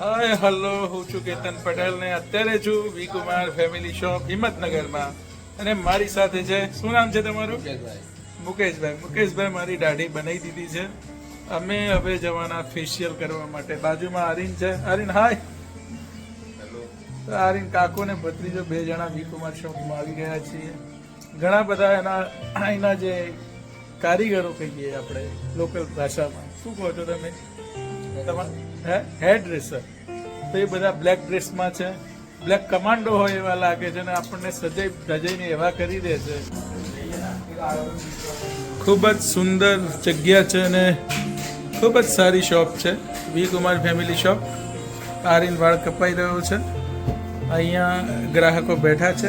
Hi hello હું છું કેતન પટેલ ને અત્યારે છું વી કુમાર ફેમિલી શોપ હિંમતનગરમાં. અને મારી સાથે છે શું નામ છે તમારું? મુકેશભાઈ. મુકેશભાઈ. મારી દાઢી બનાવી દીધી છે. અમે હવે જવાના ફેશિયલ કરવા માટે. બાજુમાં આરીન છે. આરીન હાય. આરીન કાકો ને ભત્રીજો બે જણા વી કુમાર શોપમાં આવી ગયા છીએ. ઘણા બધા એના એના જે કારીગરો કહીએ આપણે લોકલ ભાષામાં. શું કહો છો તમે? તમારા હે? હેર ડ્રેસર તો એ બધા બ્લેક ડ્રેસમાં છે. બ્લેક કમાન્ડો હોય એવા લાગે છે અને આપણને સજાઈ ધજાઈને એવા કરી દે છે. ખૂબ જ સુંદર જગ્યા છે અને ખૂબ જ સારી શોપ છે. વી કુમાર ફેમિલી શોપ આરીન વાળ કપાઈ રહ્યો છે. અહીંયા ગ્રાહકો બેઠા છે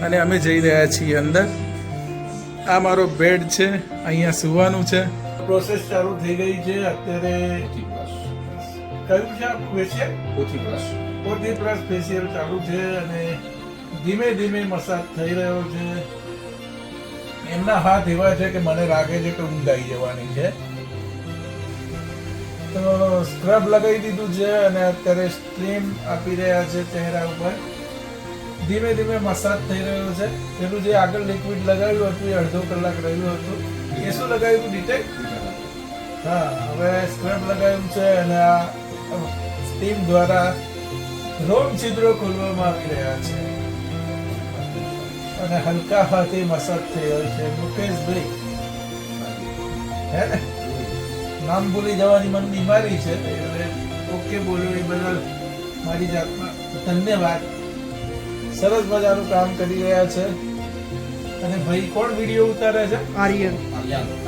અને અમે જઈ રહ્યા છીએ અંદર. આ મારો બેડ છે. અહીંયા સુવાનું છે. પ્રોસેસ ચાલુ થઈ ગઈ છે. અત્યારે કયું છે આપણું ફેશિયલ પોતી પ્લસ ફેશિયલ ચાલુ છે અને ધીમે ધીમે મસાજ થઈ રહ્યો છે. એમના હાથ એવા છે કે મને લાગે છે કે ઊંઘ આવી જવાની છે. તો સ્ક્રબ લગાવી દીધું છે અને અત્યારે સ્ટ્રીમ આપી રહ્યા છે ચહેરા ઉપર. ધીમે ધીમે મસાજ થઈ રહ્યો છે. પેલું જે આગળ લિક્વિડ લગાવ્યું હતું એ અડધો કલાક રહ્યું હતું. એ શું લગાવ્યું હતું ડિટેક્ટ હા હવે સ્ક્રબ લગાવ્યું છે અને આ સ્ટીમ દ્વારા રોમ છિદ્રો ખોલવામાં આવી રહ્યા છે. અને હલકા હાથે મસાજ થઈ રહ્યો છે. મુકેશભાઈ હે ને? નામ ભૂલી જવાની મને બીમારી છે. ઓકે બોલ્યો એ બદલ મારી જાતમાં ધન્યવાદ. સરસ મજાનું કામ કરી રહ્યા છે. અને ભાઈ કોણ વીડિયો ઉતારે છે? આર્યન.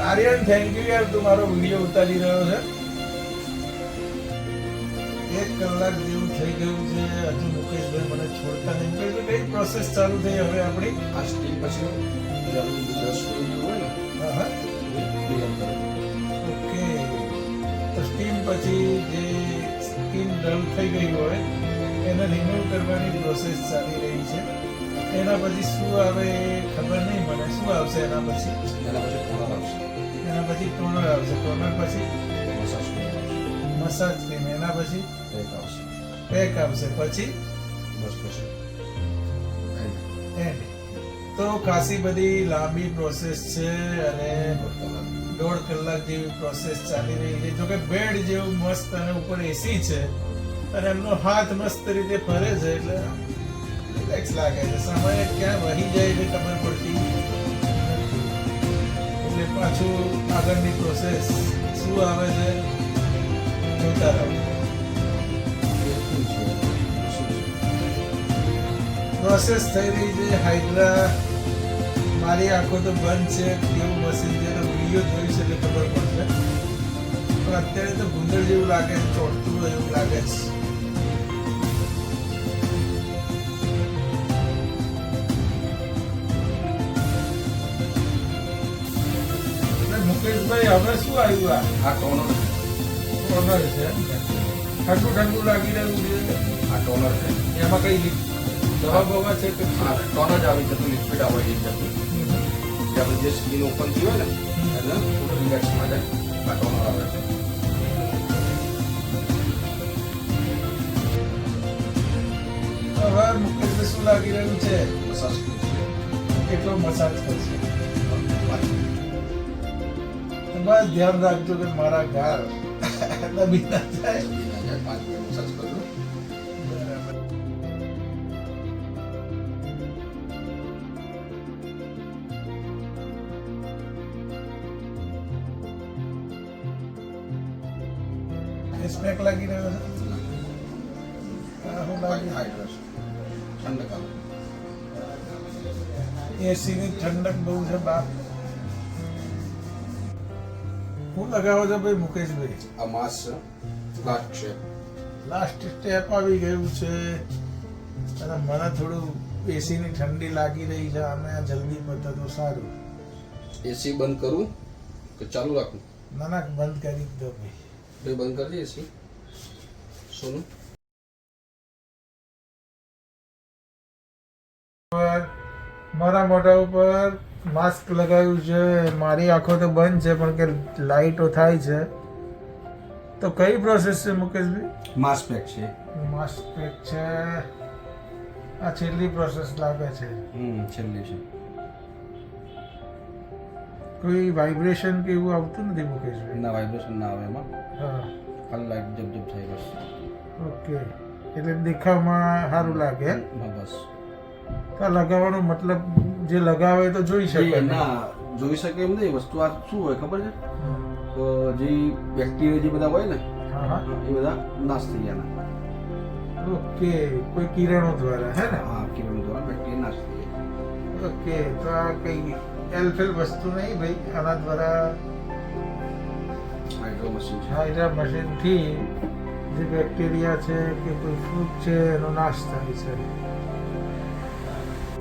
આર્યન થેન્ક યુ યાર તું મારો વીડિયો ઉતારી રહ્યો છે. એક કલાક જેવું થઈ ગયું છે. હજુ મુકેશભાઈ મને છોડતા નહીં. મુકેશભાઈ કઈ પ્રોસેસ ચાલુ થઈ હવે આપણી. આ સ્ટીમ પછી જરૂર હોય ને હા હા. ઓકે. તો સ્ટીમ પછી જે સ્કિન ડલ થઈ ગઈ હોય એને રિમૂવ કરવાની પ્રોસેસ ચાલી રહી છે. એના પછી શું આવે ખબર નહીં મને. શું આવશે એના પછી? એના પછી ટોનર આવશે. એના પછી ટોનર આવશે. ટોનર પછી મસાજ એના પછી પેક આવશે. પેક આવશે. પછી? બસ પછી. એન્ડ. તો ખાસી બધી લાંબી પ્રોસેસ છે અને દોઢ કલાક જેવી પ્રોસેસ ચાલી રહી છે. જોકે બેડ જેવું મસ્ત અને ઉપર એસી છે અને એમનો હાથ મસ્ત રીતે ફરે છે એટલે રિલેક્સ લાગે છે. સમય ક્યાં વહી જાય એટલે ખબર પડતી એટલે પાછું આગળની પ્રોસેસ શું આવે છે જોતા રહો. પ્રોસેસ થઈ રહી છે. હાઇડ્રા મારી આંખો તો બંધ છે. કેવું મશીન છે તો વીડિયો જોઈશ એટલે ખબર પડશે. પણ અત્યારે તો ભૂંદર જેવું લાગે છે ચોટતું એવું લાગે છે. મુકેશભાઈ હવે શું આવ્યું આ. આ ટોનર છે ઠંડુ ઠંડુ લાગી રહ્યું છે. આ ટોનર છે. એમાં કઈ બવા છે કે ટોન જ આવી જતું લિક્વિડ આવે એ જતું. જે આપણે જે સ્કીન ઓપન થયું હોય ને એટલે થોડું રિલેક્સ માટે આ toner આવે છે. હવે મુકેશભાઈ શું લાગી રહ્યું છે? મસાજ કેટલો મસાજ કરશે બસ ધ્યાન રાખજો કે મારા ઘર દબી ના જાય જાય. પાંચ મિનિટ મસાજ સ્પેક લાગી રહ્યો છે હાઇડ્રેશન ઠંડક આવે એસી ઠંડક બહુ છે બાપ હું લગાવો છો ભાઈ મુકેશભાઈ આ માસ છે લાસ્ટ સ્ટેપ આવી ગયું છે અને મને થોડું એસી ની ઠંડી લાગી રહી છે અમે આ જલ્દી પતે તો સારું એસી બંધ કરું કે ચાલુ રાખું ના ના બંધ કરી દીધો દો ભાઈ બે બંધ કરી દઈએ છીએ. સોનું? મારા મોઢા ઉપર માસ્ક લગાવ્યું છે. મારી આંખો તો બંધ છે પણ કે લાઈટો થાય છે. તો કઈ પ્રોસેસ છે મુકેશભાઈ? માસ્ક પેક છે. માસ્ક પેક છે. આ છેલ્લી પ્રોસેસ લાગે છે. હમ છેલ્લી છે. કોઈ વાઇબ્રેશન કે એવું આવતું નથી મુકેશભાઈ ના વાઇબ્રેશન ના આવે એમાં. હા. ખાલી લાઈટ જબ જબ થાય બસ. ઓકે. એટલે દેખાવમાં સારું લાગે? બસ. તો લગાવવાનો મતલબ જે લગાવે તો જોઈ શકે. ના જોઈ શકે એમ નહીં. વસ્તુ આ શું હોય ખબર છે? તો જે બેક્ટેરિયા જે બધા હોય ને હા હા. એ બધા નાશ થઈ ગયા ઓકે. કોઈ કિરણો દ્વારા હે ને? હા કિરણ દ્વારા બેક્ટેરિયા નાશ થઈ ગયા. ઓકે. તો આ કઈ એલફેલ વસ્તુ નહીં ભાઈ આના દ્વારા હાઇડ્રો મશીન હાઇડ્રા મશીનથી જે બેક્ટેરિયા છે કે કોઈ ફૂગ છે એનો નાશ થાય છે.